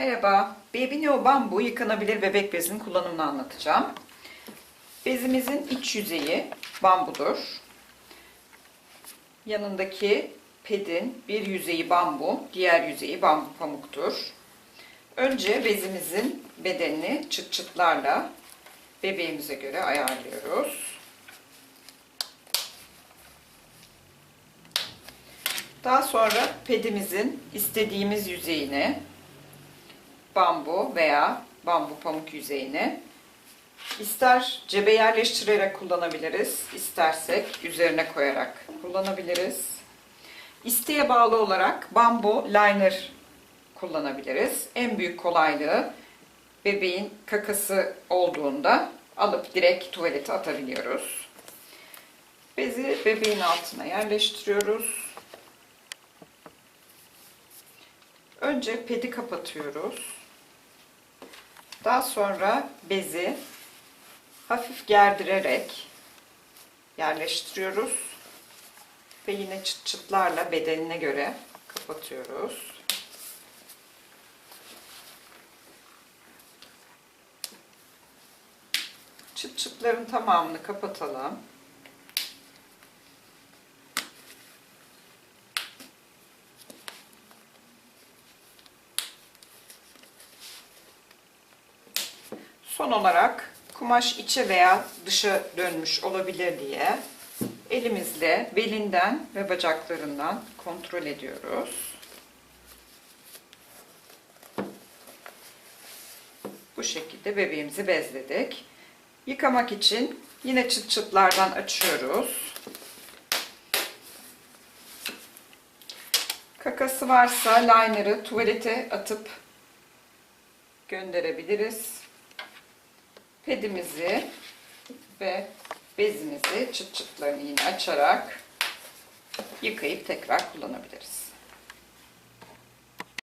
Merhaba, Baby Neo Bambu yıkanabilir bebek bezinin kullanımını anlatacağım. Bezimizin iç yüzeyi bambudur. Yanındaki pedin bir yüzeyi bambu, diğer yüzeyi bambu pamuktur. Önce bezimizin bedenini çıt çıtlarla bebeğimize göre ayarlıyoruz. Daha sonra pedimizin istediğimiz yüzeyine bambu veya bambu pamuk yüzeyine ister cebe yerleştirerek kullanabiliriz, istersek üzerine koyarak kullanabiliriz. İsteğe bağlı olarak bambu liner kullanabiliriz. En büyük kolaylığı bebeğin kakası olduğunda alıp direkt tuvalete atabiliyoruz. Bezi bebeğin altına yerleştiriyoruz. Önce pedi kapatıyoruz. Daha sonra bezi hafif gerdirerek yerleştiriyoruz. Ve yine çıt çıtlarla bedenine göre kapatıyoruz. Çıt çıtların tamamını kapatalım. Son olarak kumaş içe veya dışa dönmüş olabilir diye elimizle belinden ve bacaklarından kontrol ediyoruz. Bu şekilde bebeğimizi bezledik. Yıkamak için yine çıt çıtlardan açıyoruz. Kakası varsa liner'ı tuvalete atıp gönderebiliriz. Pedimizi ve bezimizi çıt çıtlarını yine açarak yıkayıp tekrar kullanabiliriz.